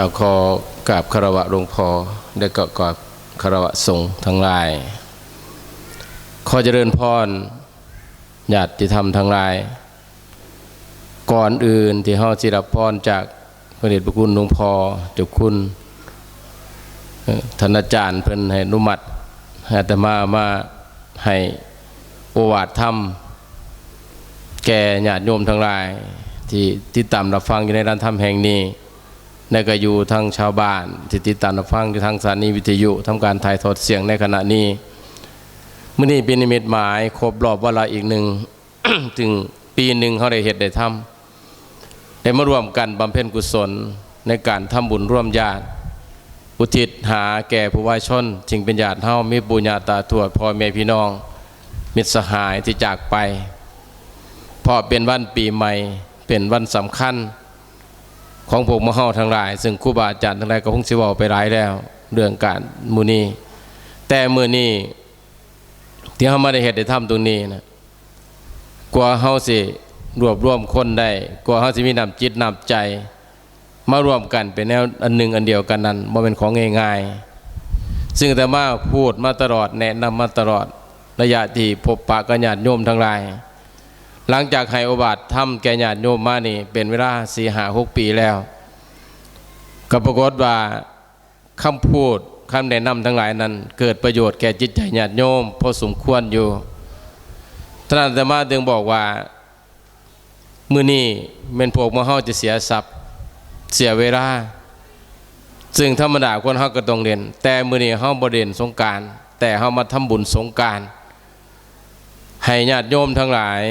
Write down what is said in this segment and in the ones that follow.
เอาขอกราบคารวะหลวงพ่อได้ก็กราบคารวะสงฆ์ทั้งหลาย ขอเจริญพรญาติธรรมทั้งหลาย ก่อนอื่นที่เฮาสิรับพรจากพระเดชพระคุณหลวงพ่อเจ้าคุณเอ่อท่านอาจารย์เพิ่นให้อนุมัติอาตมามาให้โอวาทธรรม แก่ญาติโยมทั้งหลาย ที่ติดตามรับฟังอยู่ในร้านธรรมแห่งนี้ และก็อยู่ทั้งชาวบ้านที่ติดตามฟังอยู่ทางสถานีวิทยุทำการถ่ายทอดเสียงในขณะนี้มื่อนี้เป็นนิมิตหมายครบรอบเวลาอีกหนึ่งถึงปีหนึ่งเขาได้เหตุได้ทำได้มาร่วมกันบำเพ็ญกุศลในการทำบุญร่วมญาติ อุทิศหาแก่ผู้วายชนจึงเป็นญาติเฮามีปุญญาตาทวดพ่อแม่พี่น้อง มิตรสหายที่จากไปพราะเป็นวันปีใหม่ เป็นวันสำคัญ ของพวกมะเฮาทั้งหลาย ซึ่งครูบาอาจารย์ทั้งหลายก็คงสิเว้าไปหลายแล้ว เรื่องการมูนีแต่มือนี้ที่เฮามาได้เฮ็ดได้ทำตรงนี้นะกว่าเฮาสิรวบรวมคนได้กว่าเฮาสิมีนำจิตนำใจ มารวมกันเป็นแนวอันหนึ่งอันเดียวกันนั้นบ่เป็นของง่ายๆ ซึ่งแต่มาพูดมาตลอดแนะนำมาตลอดระยะที่พบปะกับญาติโยมทั้งหลาย หลังจากให้โอบาททำแก่ญาติโยมมานี่ เป็นเวลาสี่หาหกปีแล้ว ก็ปรากฏว่าคำพูดคำแนะนำทั้งหลายนั้น เกิดประโยชน์แก่จิตใจญาติโยมพอสมควรอยู่ท่านอาตมาจึงบอกว่ามือนี้เมนพวกมาเฮาจะเสียทรัพย์เสียเวลาซึ่งธรรมดาคนเฮาก็ต้องเรียน แต่มือนี้เฮาบ่เรียนสงการ แต่เฮามาทำบุญสงการ ให้ญาติโยมทั้งหลาย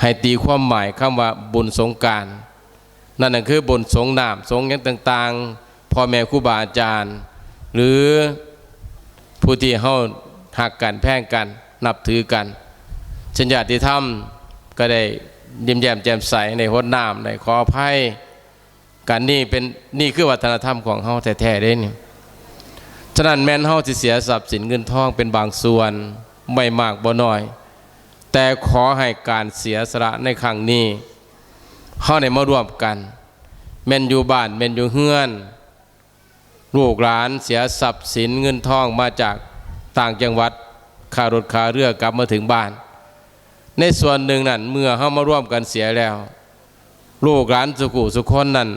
ให้ตีความหมายคำว่าบุญสงการนั่นคือบุญสงนามสงอย่างต่างๆพ่อแม่ครูบาอาจารย์ หรือผู้ที่เฮาหักกันแพ่งกัน นับถือกันชัญญาติธรรมก็ได้ยิ้มแย้มแจ่มใสในหดน้ำในขออภัยกันนี่เป็นนี่คือวัฒนธรรมของเฮาแท้ๆเด้นี่ฉะนั้นแม้นเฮาสิเสียทรัพย์สินเงินทองเป็นบางส่วนไม่มากบ่น้อย แต่ขอให้การเสียสละในครั้งนี้เฮาได้มาร่วมกันแม่นอยู่บ้านแม่นอยู่เฮือน ลูกหลานเสียทรัพย์สินเงินทองมาจากต่างจังหวัดค่ารถค่าเรือกลับมาถึงบ้าน ในส่วนหนึ่งนั้นเมื่อเฮามาร่วมกันเสียแล้ว ลูกหลานสุขุสุขคนนั้น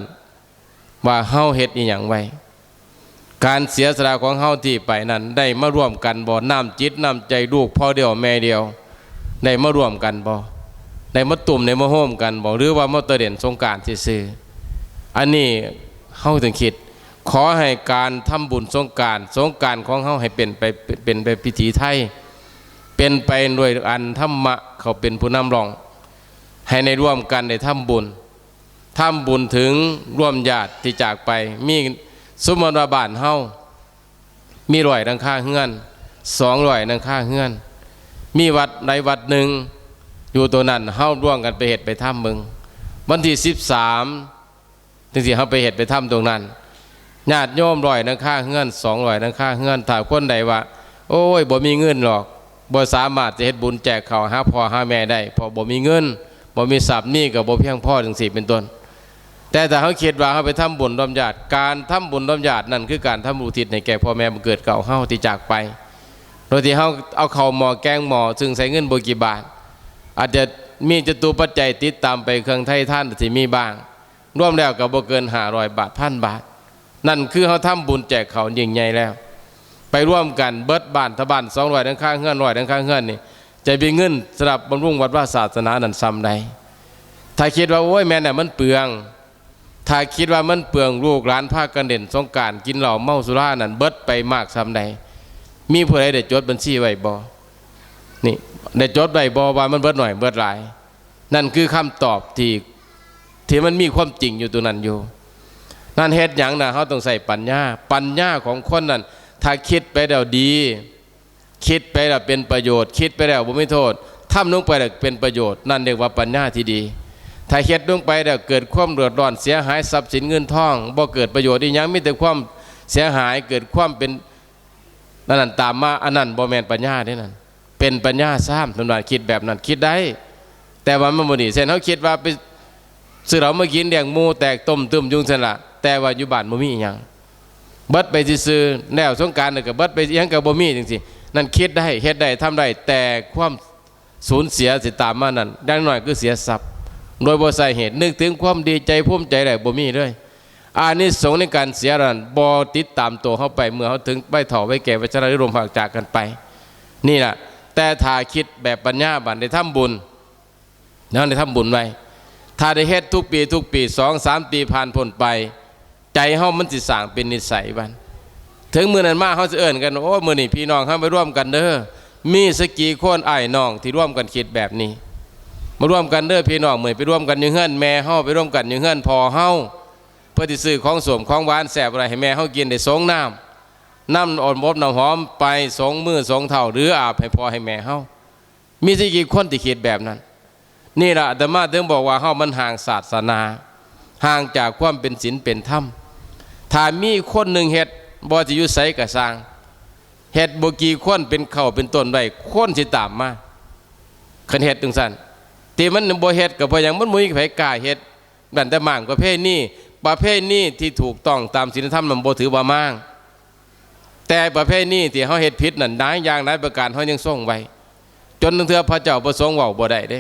ว่าเฮาเฮ็ดอีหยังไว้การเสียสละของเฮาที่ไปนั้นได้มาร่วมกันบ่น้ำจิตน้ำใจลูกพ่อเดียวแม่เดียว ได้มารวมกันบ่ได้มาตุ่มได้มาโฮมกันบ่หรือว่ามาตะเด่นสงการซื่อๆอันนี้เฮาถึงคิด ขอให้การทำบุญสงการสงการของเฮาให้เป็นไปเป็นไปพิธีไทย เป็นไปด้วยอันธรรมะเขาเป็นผู้นำรอง ให้ในร่วมกันได้ทำบุญทำบุญถึงร่วมญาติที่จากไป มีสมมติว่าบ้านเฮามีรอยดังค่าเฮือนสองรอยดังค่าเฮือน มีวัดในวัดหนึ่ง อยู่ตัวนั้นเฮาร่วมกันไปเหตุไปถ้ำมึง วันที่สิบสามถึงสิเฮาไปเหตุไปถ้ำตรงนั้นญาติโยมร้อยดังค่าเฮือนสองร้อยดังค่าเฮือนถ้าคนใดว่า โอ้ยบ่มีเงินหรอกบ่สามารถจะเฮ็ดบุญแจกข้าวหาพ่อหาแม่ได้เพราะบ่มีเงินบ่มีทรัพย์นี่ก็บ่เพียงพ่อจังสี่เป็นต้น แต่ถ้าเขาคิดว่าเขาไปทำบุญร่วมญาติการทำบุญร่วมญาตินั่นคือการทำบุญทิศให้แก่พ่อแม่บังเกิดเก่าเฮาที่จากไป โดยที่เฮาเอาเข้าหมอแกงหมอซึ่งใส่เงินบกี่บาท อาจจะมีจตุปัจจัยติดตามไปเครื่องไทยท่านที่มีบ้าง ร่วมแล้วก็บ่เกิน500บาทพันบาท นั่นคือเฮาทำบุญแจกเขายิ่งใหญ่แล้ว ไปร่วมกันเบิดบ้านทบาน200ดังข้างเฮือน100ดังข้างเฮือนนี่จะมีเงินสำหรับบำรุงวัดว่าศาสนานั้นซ้ำใดถ้าคิดว่าโอ้ยแม่น่ะมันเปลือง ถ้าคิดว่ามันเปลืองลูกหลานภาคกันเด่นสงการกินเหล้าเมาสุรานั่นเบิดไปมากซ้ำใด มีผู้ใดได้จดบัญชีไว้บ่นี่ได้จดไว้บ่ว่ามันเบิดหน่อยเบิดหลาย นั่นคือคำตอบที่ที่มันมีความจริงอยู่ตัวนั้นอยู่ นั่นเฮ็ดหยังนะเขาต้องใส่ปัญญา ปัญญาของคนนั้นถ้าคิดไปแล้วดี คิดไปแล้วเป็นประโยชน์ คิดไปแล้วบ่ไม่โทษทำลงไปแล้วเป็นประโยชน์ นั่นเรียกว่าปัญญาที่ดี ถ้าเฮ็ดลงไปแล้วเกิดความเดือดร้อนเสียหายทรัพย์สินเงินทองบ่เกิดประโยชน์อีหยังมีแต่ความเสียหายเกิดความเป็น นั่นตามมาอันนั้นบ่แมนปัญญาเด้นั่นเป็นปัญญาซ้ำตำนานคิดแบบนั้นคิดได้ แต่ว่ามันบ่ดีเช่นเฮาคิดว่าไปซื้อเรามากินเลี้ยงมูแตกต้มตึมยุงซั่นละแต่ว่าอยู่บ้านบ่มีอิหยังเบิดไปซื่อแล้วสงกรารก็เบิดไปยังก็บ่มีจังซี่นั่นคิดได้เฮ็ดได้ทำได้แต่ความสูญเสียสิตามมานั่นดังน้อยคือเสียทรัพย์ โดยบ่ใส่เหตุนึกถึงความดีใจภูมิใจได้บ่มีเลย อานิสงส์ในการเสียนั้นบ่ติดตามตัวเขาไปเมื่อเขาถึงไปเถาไว้แก่วัชรนิรมภากจากกันไป นี่แหละแต่ถ้าคิดแบบปัญญาบันได้ทำบุญนั่นได้ทำบุญไว้ถ้าได้เฮ็ดทุกปีทุกปีสองสามปีผ่านพ้นไป ใจเฮามันสิสร้างเป็นนิสัยบันถึงมื้อนั้นมาเฮาสิเอิ้นกันโอ้มื้อนี้พี่น้องเฮาไปร่วมกันเด้อมีสกกี่คนไอ้น้องที่ร่วมกันคิดแบบนี้ มาร่วมกันเด้อพี่น้องเหมื้อไปร่วมกันยู่เฮือนแม่เฮาไปร่วมกันยู่เฮือนพอเฮา พื่อที่ซื้อของสวมของหวานแซ่บอะไรให้แม่เฮากินได้สงน้ำน้ำอ่อนบอบน้ำหอมไปสองมือสองเท่าหรืออาบให้พอให้แม่เฮามีสิกี่คนที่คิดแบบนั้น นี่แหละอาตมาถึงบอกว่าเฮามันห่างศาสนา ห่างจากความเป็นศีลเป็นธรรมถ้ามีคนหนึ่งเฮ็ดบ่สิยู่ไสก็สร้างเฮ็ดบ่กี่คนเป็นเข้าเป็นต้นไว้คนสิตามมาคันเฮ็ดจังซั่นที่มันบ่เฮ็ดก็เพยังมันบ่มีไผกล้าเฮ็ดนั่นแต่มั่งประเภทนี้ ประเภทนี้ที่ถูกต้องตามศีลธรรมมันบ่ถือว่ามั่งแต่ประเภทนี้ที่เฮาเฮ็ดผิดนั่นหลายอย่างหลายประการเฮายังทรงไว้ จนเทื่อพระเจ้าประสงค์ว้าบ่ได้เด้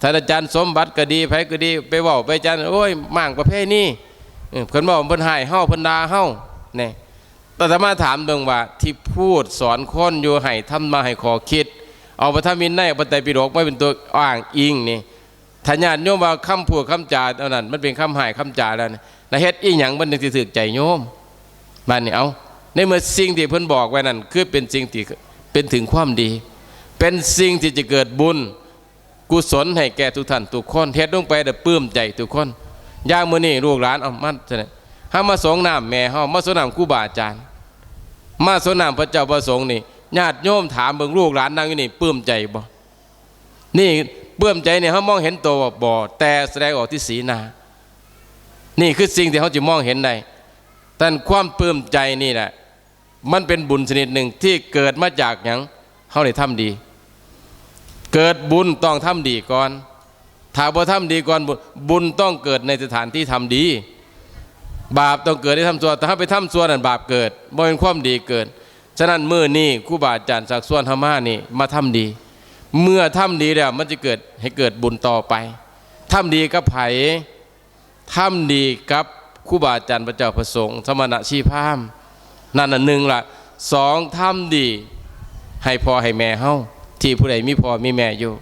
ท่านอาจารย์สมบัติก็ดีไผก็ดีไปว้าไปอาจารย์โอ้ยมั่งประเภทนี้เพิ่นบอกเพิ่นให้เฮาเพิ่นด่าเฮานี่แต่ถ้ามาถามเบิ่งว่าที่พูดสอนคนอยู่ให้ทำมาให้ขอคิด เอาพระธรรมวินัยพระไตรปิฎกไม่เป็นตัวอ้างอิงนี่ ถ้าญาติโยมว่าคำพูดคำจาเท่านั้น มันเป็นคำให้คำจาแล้วนะเฮ็ดอีหยังมันถึงสิถึกใจโยมบ้านนี้เอาในเมื่อสิ่งที่เพิ่นบอกไว้นั่นคือเป็นสิ่งที่เป็นถึงความดี เป็นสิ่งที่จะเกิดบุญกุศลให้แก่ทุกท่านทุกคนเฮ็ดลงไปแต่ปลื้มใจทุกคนย่างมื้อนี้ลูกหลานเอามันซะนี่ยเฮามาสงน้ำแม่เฮามาสงน้ำครูบาอาจารย์มาสงน้ำพระเจ้าประสงค์นี่ญาติโยมถามเบิ่งลูกหลานนั่งอยู่นี่ปลื้มใจบ่นี่ ปลื้มใจเนี่ยเฮามองเห็นตัวบ่แต่แสดงออกที่สีหน้านี่คือสิ่งที่เขาจะมองเห็นได้แต่ความปลื้มใจนี่แหละมันเป็นบุญชนิดหนึ่งที่เกิดมาจากหยังเฮาได้ทำดี เกิดบุญต้องทำดีก่อนถ้าบ่ทำดีก่อนบุญบุญต้องเกิดในสถานที่ทำดี บาปต้องเกิดได้ทำชั่วนแต่ถ้าไปทำชั่วนนั่นบาปเกิดบ่เป็นความดีเกิด ฉะนั้นเมื้อนี้ครูบาอาจารย์จากส่วนธรรมานี่มาทำดี เมื่อทำดีแล้วมันจะเกิดให้เกิดบุญต่อไปทำดีกับไผ่ทำดีกับครูบาอาจารย์พระเจ้าประสงค์สมณะชีพามนั่นหนึ่งละสองทำดี ให้พ่อให้แม่เฮาที่ผู้ใดมีพ่อมีแม่อยู่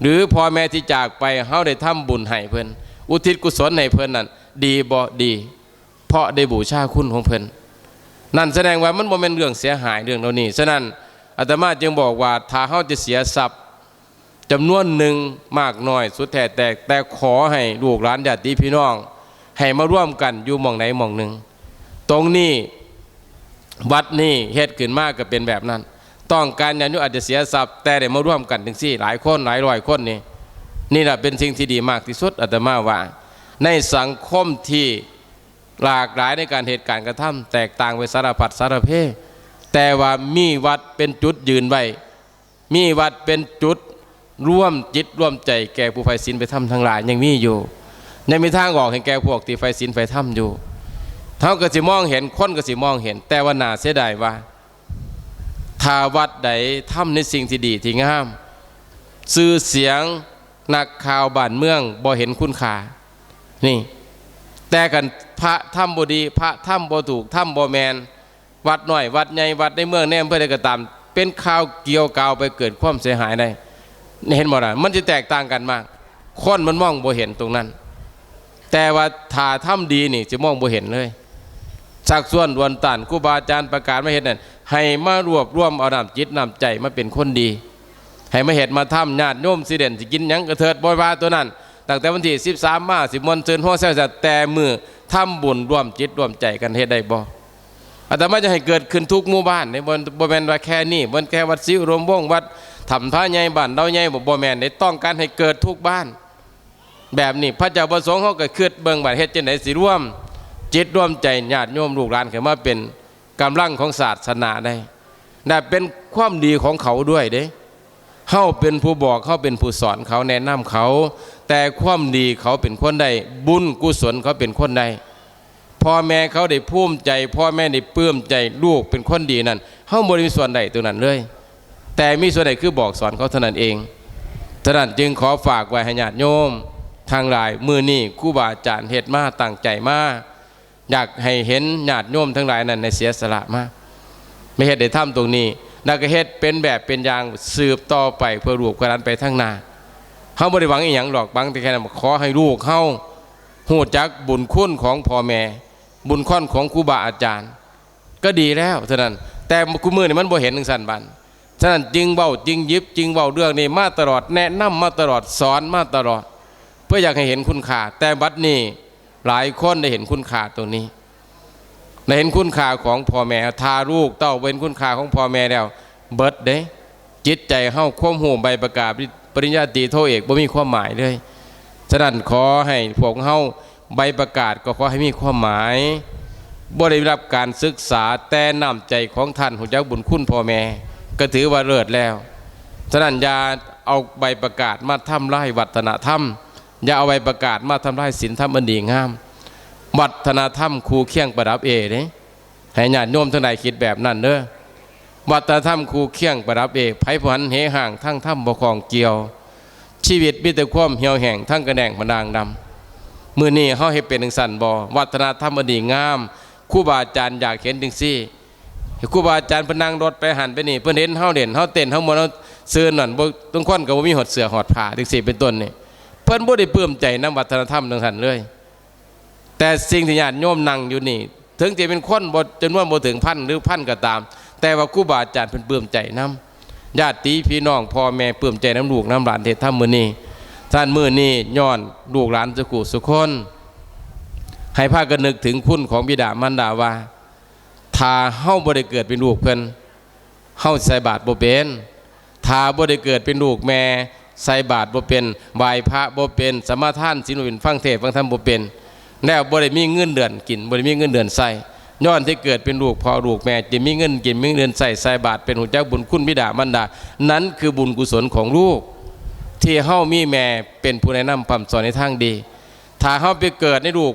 หรือพ่อแม่ที่จากไปเฮาได้ทำบุญให้เพิ่นอุทิศกุศลให้เพิ่นนั่นดีบ่ดี เพราะได้บูชาคุณของเพิ่นนั่นแสดงว่ามันบ่แม่นเรื่องเสียหายเรื่องเหล่านี้ฉะนั้น อาตมาจึงบอกว่าถ้าเฮาจะเสียทรัพย์จำนวนหนึ่งมากน้อย สุดแท้แต่แต่ขอให้ลูกหลานญาติพี่น้อง ให้มาร่วมกันอยู่มองไหนมองหนึ่ง ตรงนี้วัดนี่เฮ็ดขึ้นมากก็เป็นแบบนั้น ต้องการญาติโยมอาจจะเสียทรัพย์แต่ได้มาร่วมกันถึงสี่ หลายคนหลายร้อยคนนี่นี่แหละเป็นสิ่งที่ดีมากที่สุดอาตมาว่า ในสังคมที่หลากหลายในการเหตุการณ์กระทำแตกต่างไปสารพัดสารเพ แต่ว่ามีวัดเป็นจุดยืนไว้ มีวัดเป็นจุดร่วมจิตร่วมใจแก่ผู้ไฟศีลไปทำทั้งหลายยังมีอยู่ยังมีทางออกให้แก่พวกที่ไฟศีลไฟทำอยู่เท่าก็สิมองเห็นคนก็สิมองเห็น แต่ว่าน่าเสียดายว่าถ้าวัดใดทำในสิ่งที่ดีที่งามสื่อเสียงนักข่าวบ้านเมืองบ่เห็นคุณค่านี่ แต่กันพระถ้ำบดี พระถ้ำบ่ถูกถ้ำบ่แมน วัดหน่อย วัดใหญ่วัดในเมืองแนมเพื่อใดก็ตาม เป็นข่าวเกี่ยวกาวไปเกิดความเสียหายได้เห็นบ่ล่ะมันจะแตกต่างกันมากคนมันมองบ่เห็นตรงนั้น แต่ว่าถ้าถ้ำดีนี่จะมองบ่เห็นเลยสักส่วนดวนตันครูบาอาจารย์ประกาศมาเห็นนั่นให้มารวบรวมเอานำจิตนำใจมาเป็นคนดี ให้มาเห็ดมาทำญาติโยมสิเด่นสิกินยังกระเถิดบอยบาตัวนั้นตั้งแต่วันที่13มาสิมวนเชิญห้อแซวจะแต่มือทำบุญรวมจิตรวมใจกันเฮ็ดได้บ่ อาตมาจะให้เกิดขึ้นทุกหมู่บ้านในบนบ่แมนว่าแค่นี้บนแค่วัดซิวรวมวงวัดทำท่าใหญ่บ้านเราใหญ่บ่แมนได้ต้องการให้เกิดทุกบ้าน แบบนี้พระเจ้าประสงค์เขาก็คิดเบิ่งบัดเฮ็ดจังไดสิร่วม จิตร่วมใจญาติโยมลูกหลานขึ้นมาเป็นกำลังของศาสนาได้นั่นเป็นความดีของเขาด้วยเด้เขาเป็นผู้บอกเขาเป็นผู้สอนเขาแนะนำเขา แต่ความดีเขาเป็นคนใดบุญกุศลเขาเป็นคนใด พ่อแม่เขาได้ภูมิใจ พ่อแม่ได้ปลื้มใจลูกเป็นคนดีนั่นเฮาบ่ได้มีส่วนใดตรงนั้นเลย แต่มีส่วนใดคือบอกสอนเขาเท่านั้นเองฉะนั้นจึงขอฝากไว้ให้ญาติโยม ทางหลายมือนี่ครูบาอาจารย์เฮ็ดมาตั้งใจมาอยากให้เห็นญาติโยมทั้งหลายนั้นในเสียสละมาไม่เฮ็ดได้ทำตรงนี้นักเฮ็ดเป็นแบบเป็นอย่างสืบต่อไปเพื่อลูกกนั้นไปทั้งนาเฮาบ่ได้หวังอีหยังหรอกบางแต่แค่นั้นขอให้ลูกเฮาฮู้จักบุญคุณของพ่อแม่ บุญคุณของครูบาอาจารย์ ก็ดีแล้วเท่านั้น แต่กูมือนี่มันบ่เห็นถึงสันบันฉะนั้นจึงเว้าจึงยิบจึงเว้าเรื่องนี้มาตลอดแนะนำมาตลอดสอนมาตลอด เพื่ออยากให้เห็นคุณค่าแต่บัดนี้หลายคนได้เห็นคุณค่าตรงนี้ได้เห็นคุณค่าของพ่อแม่ทาลูกเต้าเป็นคุณค่าของพ่อแม่แล้ว เบิดเด้ จิตใจเฮาควมหูใบประกาศปริญญาตรีโทเอกบ่มีความหมายเลยฉะนั้นขอให้พวกเฮา ใบประกาศก็ขอให้มีความหมายบ่ได้รับการศึกษาแต่น้ำใจของท่านหูจักบุญคุณพ่อแม่ ก็ถือว่าเลิศแล้วฉะนั้นอย่าเอาใบประกาศมาทำลายวัฒนธรรม อย่าเอาใบประกาศมาทำลายศีลธรรมอันดีงาม วัฒนธรรมครูเคียงประดับเอเด้ให้ญาติโยมทั้งหลายคิดแบบนั้นเด้อวัฒนธรรมครูเคียงประดับเอกไผผันเหห่างทั้งถ้ำบกองเกี่ยว ชีวิตมีแต่ความเหี่ยวแห้งทั้งกระแดงพนางดำ มือนี้เฮาให้เป็นถึงสันบอวัฒนธรรมดีงามครูบาอาจารย์อยากเห็นถึงซี่ครูบาอาจารย์พนังรถไปหันไปนี่เพิ่นเห็นเฮาเด่นเฮาเต้นเฮาหมดเฮาซื้อนั่นต้องคนก็บ่มีหดเสือหอดผ้าจังซี่เป็นต้นนี่เพิ่อนบ่ได้ปลื้มใจนำวัฒนธรรมจังซั่นเลย แต่สิ่งที่ญาติโยมนั่งอยู่นี่ ถึงจะเป็นคนบ่จำนวนบ่ถึงพันหรือพันก็ตาม แต่ว่าครูบาอาจารย์เพิ่นปลื้มใจนํญาติพี่น้องพ่อแม่ปลื้มใจน้ำลูกน้ำหลานเทศทำมื้อนี้ ท่านมือนี้ย้อนลูกหลานสุขุสุคน ให้พากันนึกถึงคุณของบิดามารดาว่าถ้าเฮาบ่ได้เกิดเป็นลูกเพิ่นเฮาใส่บาตรบ่เป็นถ้าบ่ได้เกิดเป็นลูกแม่ใส่บาตรบ่เป็นไหว้พระบ่เป็นสมาทานศีลบ่เป็นฟังเทศฟังธรรมบ่เป็นแล้วบ่ได้มีเงินเดือนกินบ่ได้มีเงินเดือนใส่ย้อนที่เกิดเป็นลูกพ่อลูกแม่จะมีเงินกินมีเงินเดือนใส่ใส่บาตรเป็นหัวใจกบุญคุณบิดามารดา นั้นคือบุญกุศลของลูก ที่เฮามีแม่เป็นผู้แนะนำพร่ำสอนในทางดี ถ้าเฮาไปเกิดในลูก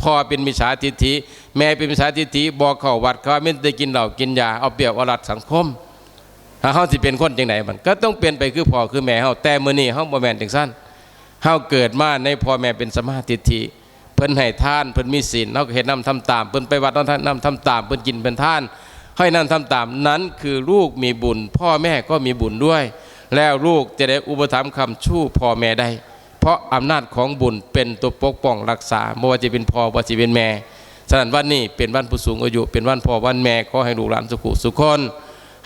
พ่อเป็นมิจฉาทิฏฐิแม่เป็นมิจฉาทิฏฐิบอกเข้าวัดเขาว่าไม่ได้กินเหล้ากินยาเอาเปรียบเอารัดสังคมถ้าเฮาสิเป็นคนจังไหนมันก็ต้องเป็นไปคือพ่อคือแม่เฮาแต่มื้อนี้เฮาบ่แม่นจังซั่นเฮาเกิดมาในพ่อแม่เป็นสมาทิฏฐิเพิ่นให้ทานเพิ่นมีศีลเฮาก็เฮ็ดนำทำตามเพิ่นไปวัดนำทำทำตามเพิ่นกินเป็นทานให้นั่นทำตามนั้นคือลูกมีบุญ พ่อแม่ก็มีบุญด้วย แล้วลูกจะได้อุปถัมภ์คำชู้พ่อแม่ได้ เพราะอำนาจของบุญเป็นตัวปกป้องรักษาไม่ว่าจะเป็นพ่อว่าจะเป็นแม่ฉะนั้นวันนี้เป็นวันผู้สูงอายุเป็นวันพ่อวันแม่ก็ให้ลูกหลานสุขุสุขคน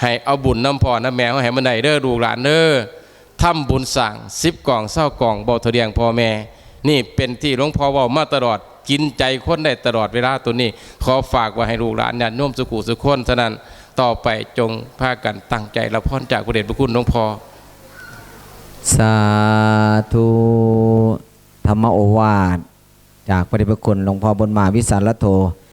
ให้เอาบุญน้ำพ่อน้ำแม่ให้มันได้เด้อลูกหลานเด้อทำบุญสั่งสิบกล่องเศร้ากล่องเบาเทะเดียงพ่อแม่ นี่เป็นที่หลวงพ่อว่ามาตลอดกินใจคนได้ตลอดเวลาตัวนี้ ขอฝากไว้ให้ลูกหลานญาติโยมสุขุสุขคนฉะนั้นต่อไปจงพากันตั้งใจรับพรจากพระเดชพระคุณหลวงพ่อ สาธุธรรมโอวาท จากพระเดชพระคุณหลวงพ่อบนมาวิสารโท